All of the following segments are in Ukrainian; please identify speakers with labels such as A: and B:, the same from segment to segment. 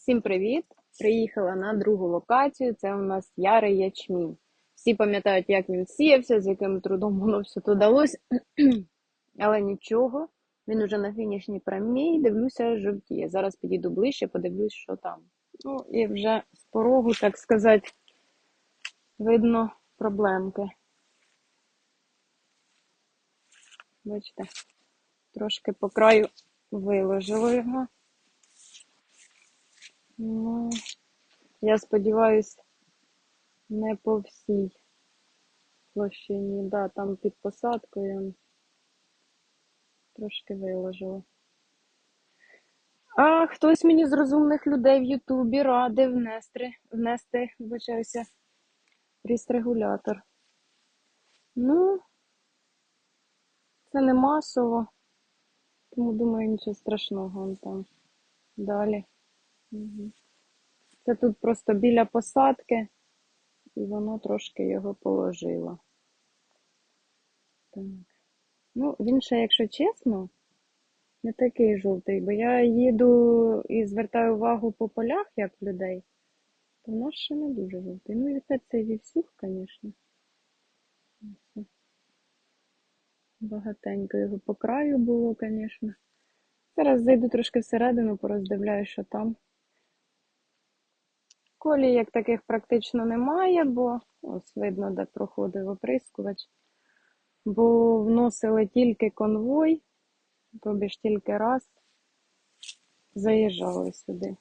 A: Всім привіт! Приїхала на другу локацію. Це у нас ярий ячмінь. Всі пам'ятають, як він сіявся, з яким трудом воно все тут далось. Але нічого, він уже на фінішній прямій, дивлюся, жовтіє. Зараз підійду ближче, подивлюсь, що там. Ну, і вже з порогу, так сказати, видно проблемки. Бачите, трошки по краю виложило його. Ну, я сподіваюся, не по всій площині. Да, там під посадкою трошки виложило. А хтось мені з розумних людей в Ютубі радив внести, внести, вибачаюся, регулятор. Ну, це не масово, тому думаю, нічого страшного там далі. Це тут просто біля посадки, і воно трошки його положило. Так. Ну, він ще, якщо чесно, не такий жовтий, бо я їду і звертаю увагу по полях, як людей, то наш ще не дуже жовтий. Ну, і опять цей вівсюх, звісно. Багатенько його по краю було, звісно. Зараз зайду трошки всередину, пороздивляю, що там. Колій як таких практично немає, бо ось видно, де проходив оприскувач. Бо вносили тільки конвой, тобі ж тільки раз заїжджали сюди.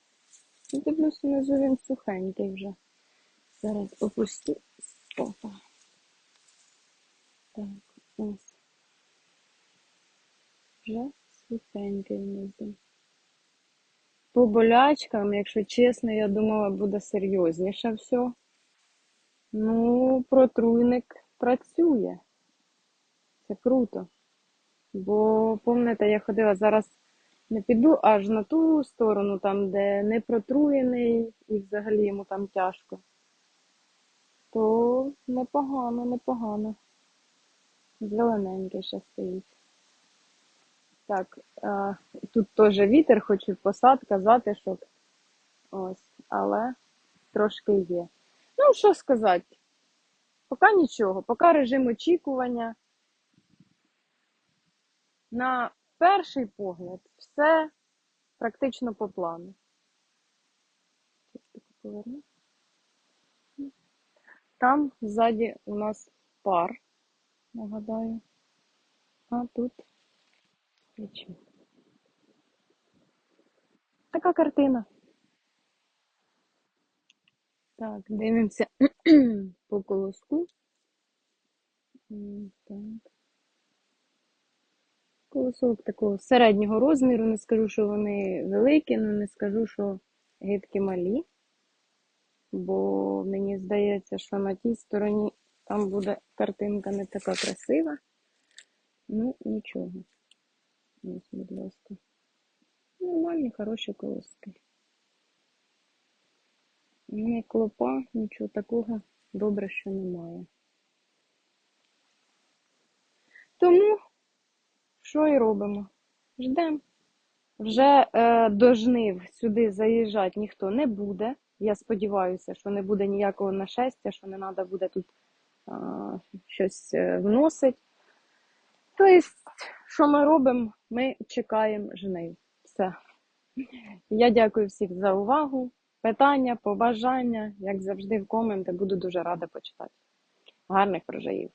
A: Дивлюсь, внизу він сухенький вже. Зараз опустю. Опа. Так, ось. Вже сухенький внизу. По болячкам, якщо чесно, я думала, буде серйозніше все. Ну, протруйник працює. Це круто. Бо, пам'ятаєте, я ходила зараз не піду аж на ту сторону, там, де не протруєний і взагалі йому там тяжко. То непогано, непогано. Зелененький ще стоїть. Так, а, тут теж вітер, хоч і посадка, затишок. Ось, але трошки є. Ну, що сказати? Поки нічого, поки режим очікування. На перший погляд все практично по плану. Там ззаді у нас пар, нагадаю. А тут ячмінь. Така картина. Так, дивимося по колоску. Так. Колосок такого середнього розміру. Не скажу, що вони великі, але не скажу, що гидкі малі. Бо мені здається, що на тій стороні там буде картинка не така красива. Ну, нічого. Ось, будь ласка. Нормальні, хороші колоски. Ні клопа, нічого такого добре, що немає. Тому, що і робимо? Ждемо. Вже е, до жнив сюди заїжджати ніхто не буде. Я сподіваюся, що не буде ніякого нашестя, що не треба буде тут е, щось е, вносити. Тобто, що ми робимо? Ми чекаємо жнив. Все. Я дякую всіх за увагу. Питання, побажання, як завжди, в коменти. Буду дуже рада почитати. Гарних врожаїв!